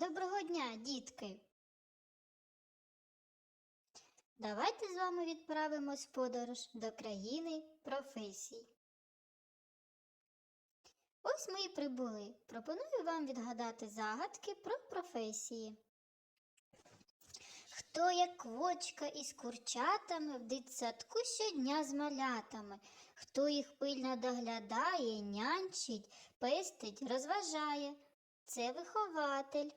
Доброго дня, дітки! Давайте з вами відправимось в подорож до країни професій. Ось ми і прибули. Пропоную вам відгадати загадки про професії. Хто як квочка із курчатами в дитсадку щодня з малятами, хто їх пильно доглядає, нянчить, пестить, розважає, це вихователь.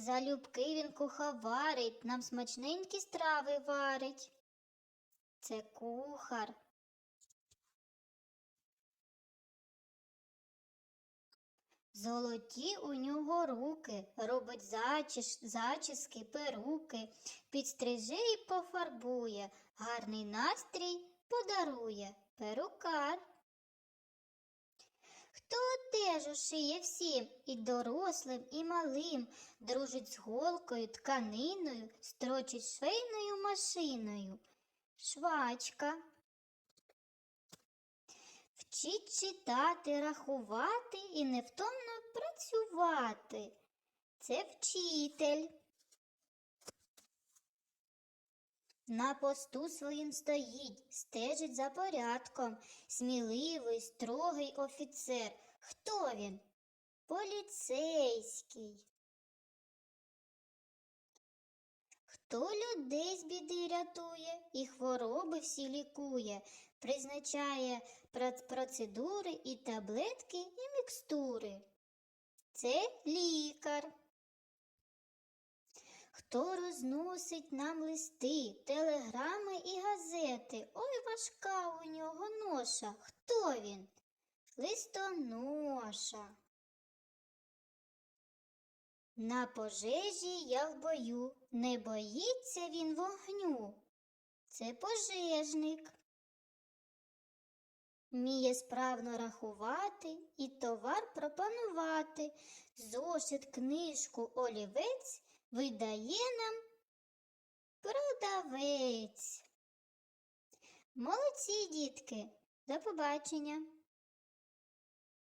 Залюбки він куховарить, нам смачненькі страви варить. Це кухар. Золоті у нього руки, робить зачіс, зачіски, перуки, підстриже і пофарбує, гарний настрій подарує перукар. Одежу шиє всім, і дорослим, і малим, дружить з голкою, тканиною, строчить швейною машиною. Швачка. Вчить читати, рахувати і невтомно працювати. Це вчитель. На посту своїм стоїть, стежить за порядком, сміливий, строгий офіцер. Хто він? Поліцейський. Хто людей з біди рятує і хвороби всі лікує, призначає процедури і таблетки, і мікстури. Це лікар. Хто розносить нам листи, телеграми і газети? Ой, важка у нього ноша. Хто він? Листоноша. На пожежі я в бою, не боїться він вогню. Це пожежник. Вміє справно рахувати і товар пропонувати. Зошит, книжку, олівець видає нам продавець. Молодці, дітки, до побачення.